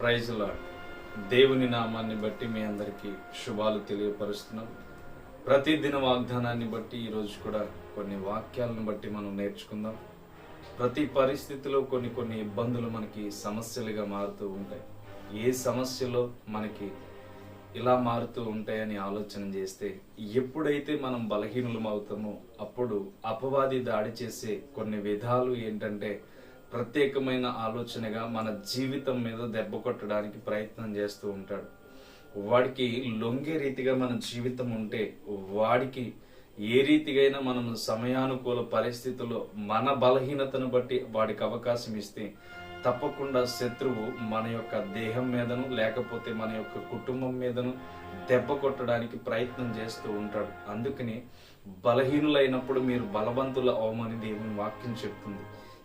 Praise lord దేవుని నామాన్ని బట్టి మీ అందరికీ శుభాలు తెలియపరుస్తున్నాం. ప్రతిదిన వాగ్దానాన్ని బట్టి ఈరోజు కూడా కొన్ని వాక్యాలను బట్టి మనం నేర్చుకుందాం. ప్రతి పరిస్థితిలో కొన్ని కొన్ని ఇబ్బందులు మనకి సమస్యలుగా మారుతూ ఉంటాయి. ఏ సమస్యలో మనకి ఇలా మారుతూ ఉంటాయని ఆలోచన చేస్తే ఎప్పుడైతే మనం బలహీనులం అవుతామో అప్పుడు అపవాది దాడి చేసే కొన్ని విధాలు ఏంటంటే ప్రత్యేకమైన ఆలోచనగా మన జీవితం మీద దెబ్బ కొట్టడానికి ప్రయత్నం చేస్తూ ఉంటాడు. వాడికి లొంగే రీతిగా మన జీవితం ఉంటే వాడికి ఏ రీతిగైనా మనం సమయానుకూల పరిస్థితుల్లో మన బలహీనతను బట్టి వాడికి అవకాశం ఇస్తే తప్పకుండా శత్రువు మన యొక్క దేహం మీదను లేకపోతే మన యొక్క కుటుంబం మీదను దెబ్బ కొట్టడానికి ప్రయత్నం చేస్తూ ఉంటాడు. అందుకని బలహీనులైనప్పుడు మీరు బలవంతుల అవమని దేవుని వాక్యం చెప్తుంది.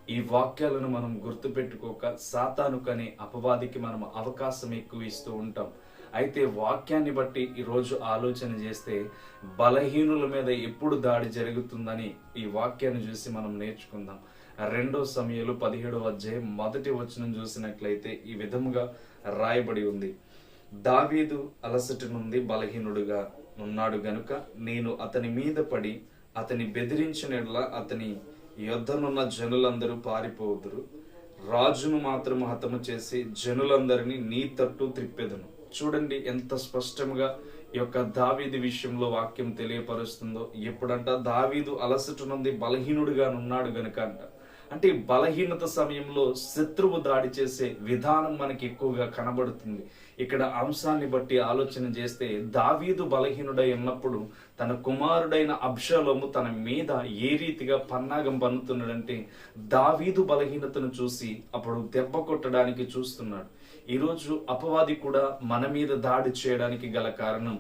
ఈ వాక్యాలను మనం గుర్తుపెట్టుకోక సాతాను కనే అపవాదికి మనం అవకాశం ఎక్కువ ఇస్తూ ఉంటాం. అయితే వాక్యాన్ని బట్టి ఈరోజు ఆలోచన చేస్తే బలహీనుల మీద ఎప్పుడు దాడి జరుగుతుందని ఈ వాక్యాన్ని చూసి మనం నేర్చుకుందాం. రెండో సమయంలో పదిహేడవ అధ్యాయం మొదటి వచనం చూసినట్లయితే ఈ విధముగా రాయబడి ఉంది. దావీదు అలసట నుండి బలహీనుడుగా ఉన్నాడు గనుక నేను అతని మీద పడి అతని బెదిరించిన అతని యుద్ధనున్న జనులందరూ పారిపోదురు. రాజును మాత్రం హతము చేసి జనులందరినీ నీ తట్టు త్రిప్పెదను. చూడండి ఎంత స్పష్టంగా ఈ యొక్క దావీదు విషయంలో వాక్యం తెలియపరుస్తుందో. ఎప్పుడంట దావీదు అలసట నుండి బలహీనుడిగా ఉన్నాడు గనుక అంట. అంటే బలహీనత సమయంలో శత్రువు దాడి చేసే విధానం మనకి ఎక్కువగా కనబడుతుంది. ఇక్కడ అంశాన్ని బట్టి ఆలోచన చేస్తే దావీదు బలహీనుడై ఉన్నప్పుడు తన కుమారుడైన అబ్షలోము తన మీద ఏ రీతిగా పన్నాగం పన్నుతున్నాడంటే దావీదు బలహీనతను చూసి అప్పుడు దెబ్బ కొట్టడానికి చూస్తున్నాడు. ఈరోజు అపవాది కూడా మన మీద దాడి చేయడానికి గల కారణం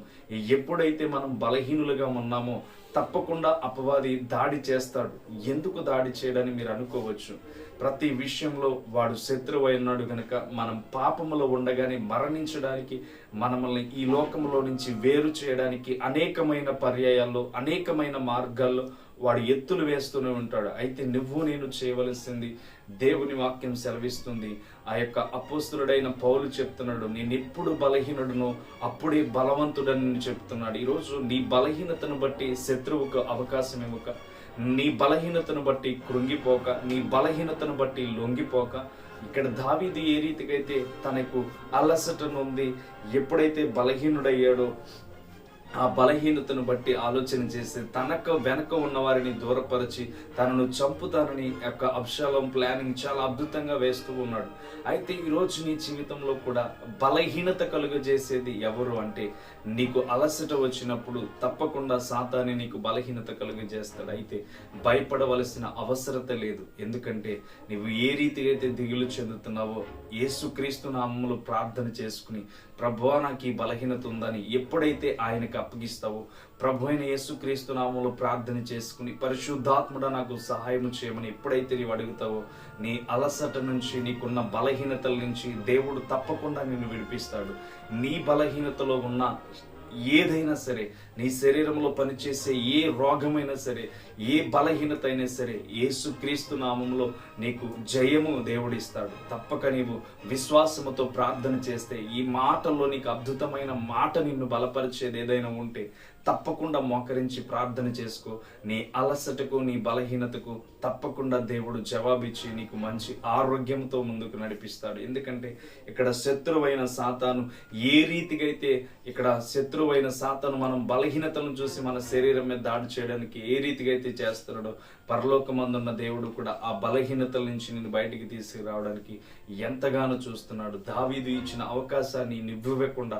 ఎప్పుడైతే మనం బలహీనులుగా ఉన్నామో తప్పకుండా అపవాది దాడి చేస్తాడు. ఎందుకు దాడి చేయడని మీరు అనుకోవచ్చు. ప్రతి విషయంలో వాడు శత్రువు అయినాడు కనుక మనం పాపములో ఉండగానే మరణించడానికి మనల్ని ఈ లోకంలో నుంచి వేరు చేయడానికి అనేకమైన పర్యాయాల్లో అనేకమైన మార్గాల్లో వాడు ఎత్తులు వేస్తూనే ఉంటాడు. అయితే నువ్వు నేను చేయవలసింది దేవుని వాక్యం సెలవిస్తుంది. ఆ యొక్క అపోస్తుడైన పౌలు చెప్తున్నాడు నేను ఎప్పుడు బలహీనుడును అప్పుడే బలవంతుడని చెప్తున్నాడు. ఈరోజు నీ బలహీనతను బట్టి శత్రువుకు అవకాశం ఇవ్వక నీ బలహీనతను బట్టి కృంగిపోక నీ బలహీనతను బట్టి లొంగిపోక ఇక్కడ దావీది ఏ రీతికైతే తనకు అలసటనుంది ఎప్పుడైతే బలహీనుడయ్యాడో ఆ బలహీనతను బట్టి ఆలోచన చేసి తనకు వెనక ఉన్న వారిని దూరపరిచి తనను చంపుతానని యొక్క అంశాలం ప్లానింగ్ చాలా అద్భుతంగా వేస్తూ ఉన్నాడు. అయితే ఈరోజు నీ జీవితంలో కూడా బలహీనత కలుగజేసేది ఎవరు అంటే నీకు అలసట వచ్చినప్పుడు తప్పకుండా సాతాని నీకు బలహీనత కలుగజేస్తాడు అయితే భయపడవలసిన అవసరత లేదు. ఎందుకంటే నువ్వు ఏ రీతి అయితే దిగులు చెందుతున్నావో యేసుక్రీస్తు నామములు ప్రార్థన చేసుకుని ప్రభువా నాకు ఈ బలహీనత ఉందని ఎప్పుడైతే ఆయనకు అప్పగిస్తావో ప్రభు అయిన యేసుక్రీస్తు నామంలో ప్రార్థన చేసుకుని పరిశుద్ధాత్ముడ నాకు సహాయం చేయమని ఎప్పుడైతే నీవు అడుగుతావో నీ అలసట నుంచి నీకున్న బలహీనతల నుంచి దేవుడు తప్పకుండా నిన్ను విడిపిస్తాడు. నీ బలహీనతలో ఉన్న ఏదైనా సరే నీ శరీరంలో పనిచేసే ఏ రోగమైనా సరే ఏ బలహీనత అయినా సరే ఏసుక్రీస్తు నామంలో నీకు జయము దేవుడిస్తాడు. తప్పక నీవు విశ్వాసముతో ప్రార్థన చేస్తే ఈ మాటల్లో నీకు అద్భుతమైన మాట నిన్ను బలపరిచేది ఏదైనా ఉంటే తప్పకుండా మోకరించి ప్రార్థన చేసుకో. నీ అలసటకు నీ బలహీనతకు తప్పకుండా దేవుడు జవాబిచ్చి నీకు మంచి ఆరోగ్యంతో ముందుకు నడిపిస్తాడు. ఎందుకంటే ఇక్కడ శత్రువైన సాతాను ఏ రీతిగా అయితే ఇక్కడ శత్రువైన సాతాను మనం బలహీనతను చూసి మన శరీరం మీద దాడి చేయడానికి ఏ రీతిగా అయితే చేస్తున్నాడో పరలోకమందున్న దేవుడు కూడా ఆ బలహీనతల నుంచి నేను బయటికి తీసుకురావడానికి ఎంతగానో చూస్తున్నాడు. దావీదు ఇచ్చిన అవకాశాన్ని నివ్వకుండా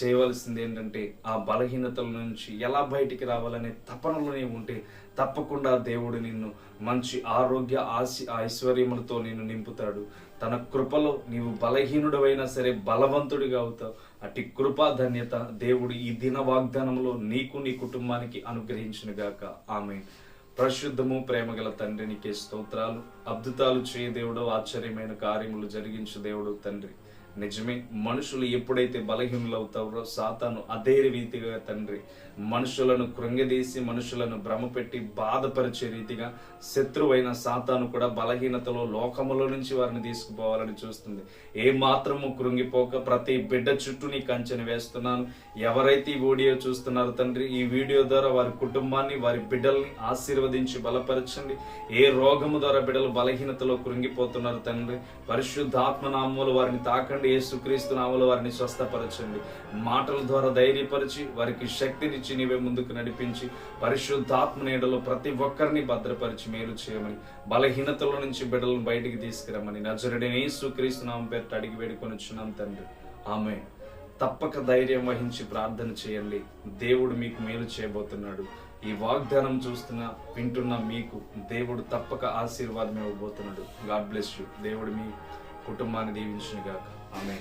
చేయవలసింది ఏంటంటే ఆ బలహీనతల నుంచి ఎలా బయటికి రావాలనే తపనలోనే ఉంటే తప్పకుండా దేవుడు నిన్ను మంచి ఆరోగ్య ఆశి ఐశ్వర్యములతో నిన్ను నింపుతాడు. తన కృపలో నీవు బలహీనుడవైనా సరే బలవంతుడిగా అవుతావు. అటు కృపా ధన్యత దేవుడు ఈ దిన వాగ్దానంలో నీకు నీ కుటుంబానికి అనుగ్రహించినగాక ఆమె ప్రశుద్ధము ప్రేమగల తండ్రి నీకే స్తోత్రాలు. అద్భుతాలు చేయ దేవుడు ఆశ్చర్యమైన కార్యములు జరిగించు దేవుడు తండ్రి. నిజమే మనుషులు ఎప్పుడైతే బలహీనులు అవుతారో సాతాను అదే రీతిగా తండ్రి. మనుషులను కృంగదీసి మనుషులను భ్రమపెట్టి బాధపరిచే రీతిగా శత్రువైన సాతాను కూడా బలహీనతలో లోకములో నుంచి వారిని తీసుకుపోవాలని చూస్తుంది. ఏ మాత్రము కృంగిపోక ప్రతి బిడ్డ చుట్టూ నీ కంచెని వేస్తున్నాను. ఎవరైతే ఈ వీడియో చూస్తున్నారో తండ్రి ఈ వీడియో ద్వారా వారి కుటుంబాన్ని వారి బిడ్డల్ని ఆశీర్వదించి బలపరచండి. ఏ రోగము ద్వారా బిడ్డలు బలహీనతలో కృంగిపోతున్నారు తండ్రి పరిశుద్ధాత్మ నామములు వారిని తాకండి. యేసుక్రీస్తు నామలో వారిని స్వస్థపరచండి. మాటల ద్వారా ధైర్యపరిచి వారికి శక్తినిచ్చి నీవే ముందుకు నడిపించి పరిశుద్ధాత్మ నీడలో ప్రతి ఒక్కరిని భద్రపరిచి మేలు చేయమని బలహీనతల నుంచి బిడ్డలను బయటికి తీసుకురమ్మని నజరుడిని యేసుక్రీస్తు నామం పేరు అడిగి వేడుకొని వచ్చినాం తండ్రి. ఆమె తప్పక ధైర్యం వహించి ప్రార్థన చేయండి. దేవుడు మీకు మేలు చేయబోతున్నాడు. ఈ వాగ్దానం చూస్తున్న వింటున్న మీకు దేవుడు తప్పక ఆశీర్వాదం ఇవ్వబోతున్నాడు. God bless you. దేవుడు మీ కుటుంబాన్ని దీవించునుగాక. ఆమె